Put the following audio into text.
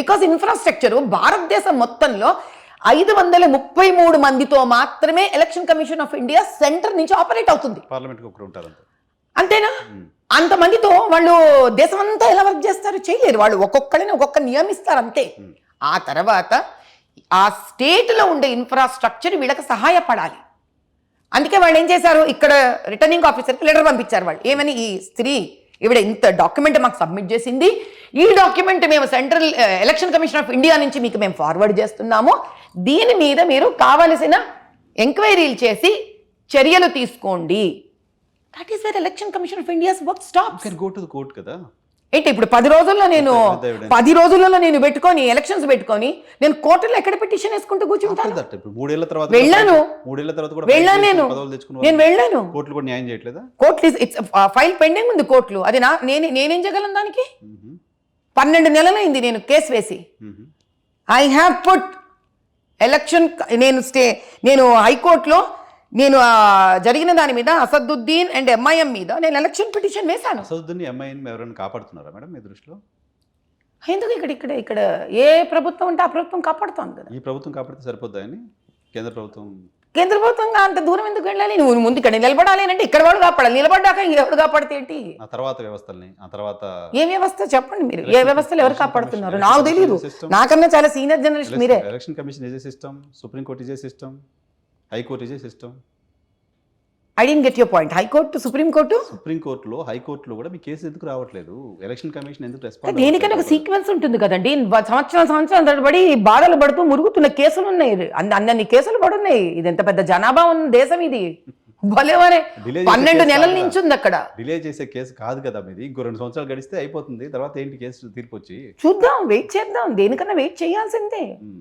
Because infrastructure భారతదేశం మొత్తంలో ఐదు వందల ముప్పై మూడు మందితో మాత్రమే election commission of India centre నుంచి ఆపరేట్ అవుతుంది. అంతే. అంతేనా? ఉమ్. అంతమందితో వాళ్ళు దేశం అంతా ఎలా వర్క్ చేస్తారు చేయలేరు. వాళ్ళు ఒక్కొక్కరిని ఒక్కొక్క నియమిస్తారు అంతే. ఉమ్. ఆ తర్వాత ఆ స్టేట్లో ఉండే ఇన్ఫ్రాస్ట్రక్చర్ వీళ్ళకి సహాయపడాలి. అందుకే వాళ్ళు ఏం చేశారు? ఇక్కడ రిటర్నింగ్ ఆఫీసర్కి లెటర్ పంపించారు వాళ్ళు. ఏమని? ఈ స్త్రీ ఈవిడ ఇంత డాక్యుమెంట్ మాకు సబ్మిట్ చేసింది. ఈ డాక్యుమెంట్ మేము central election commission of India నుంచి మీకు మేము ఫార్వర్డ్ చేస్తున్నాము. దీని మీద మీరు కావలసిన ఎంక్వైరీలు చేసి చర్యలు తీసుకోండి. That is there election commission of India's work stop can go to the court కదా. ఏంటి ఇప్పుడు పది రోజుల్లో నేను. పది రోజులలో నేను పెట్టుకొని ఎలక్షన్స్ పెట్టుకొని నేను కోర్టులో ఎక్కడ పిటిషన్ వేసుకుంటూ కూర్చుంటాను మూడేళ్ళ తర్వాత వెళ్ళాను. మూడేళ్ళ తర్వాత కూడా వెళ్ళాను నేను నేను వాళ్ళు వెళ్ళాను కోర్టులు కూడా న్యాయం చేయట్లేదా ఇట్స్ ఫైల్ పెండింగ్ ఉంది కోర్టులో అది నా నేను నేనేం చేయగలను దానికి. పన్నెండు నెలలైంది నేను కేసు వేసి. ఐ హ్యావ్ పుట్ ఎలక్షన్ నేను స్టే నేను హైకోర్టులో నేను జరిగిన దాని మీద అసదుద్దీన్ అండ్ ఎంఐఎం మీద నేను ఎలక్షన్ పిటిషన్ వేశాను. అసదుద్దీన్ ఎంఐని ఎవరైనా కాపాడుతున్నారా మేడం మీ దృష్టిలో? ఎందుకు ఇక్కడ ఇక్కడ ఇక్కడ ఏ ప్రభుత్వం ఉంటే ఆ ప్రభుత్వం కాపాడుతోంది కదా. ఈ ప్రభుత్వం కాపాడితే సరిపోద్దా అని? కేంద్ర ప్రభుత్వం? కేంద్ర ప్రభుత్వంగా అంత దూరం ఎందుకు వెళ్ళాలి? నువ్వు ముందు ఇక్కడ నిలబడాలి అంటే ఇక్కడ వాడు కాపాడాలి. నిలబడ్డాక ఎవరు కాపాడితే ఏంటి? ఆ తర్వాత వ్యవస్థల్ని ఆ తర్వాత ఏ వ్యవస్థ చెప్పండి మీరు. ఏ వ్యవస్థలు ఎవరు కాపాడుతున్నారు? నాకు తెలియదు. నాకన్నా చాలా సీనియర్ జర్నలిస్ట్ మీరే. Election commission is a system supreme court is a system high court is a system I didn't get your point high court supreme court supreme కోర్టులో హైకోర్టులో కూడా మీ కేసు ఎందుకు రావట్లేదు? ఎలక్షన్ కమిషన్ ఎందుకు రెస్పాండ్ దేనికైనా ఒక sequence ఉంటుంది కదండి సంవత్సరాలు సంవత్సరాలు తరబడి బాధలు పడుతూ మురుగుతున్న కేసులు ఉన్నాయి. అన్ని అన్ని కేసులు పడున్నాయి ఇది ఎంత పెద్ద జనాభా ఉన్న దేశం ఇది. భలేవరే పన్నెండు నెలల. నుంచి ఉంది అక్కడ. డిలే చేసే కేసు కాదు కదా మీది. ఇంకో రెండు సంవత్సరాలు గడిస్తే అయిపోతుంది. తర్వాత ఏంటి కేసు తీర్పు వచ్చి? చూద్దాం వెయిట్ చేద్దాం. దేనికన్నా వెయిట్ చేయాల్సిందే. మ్మ్.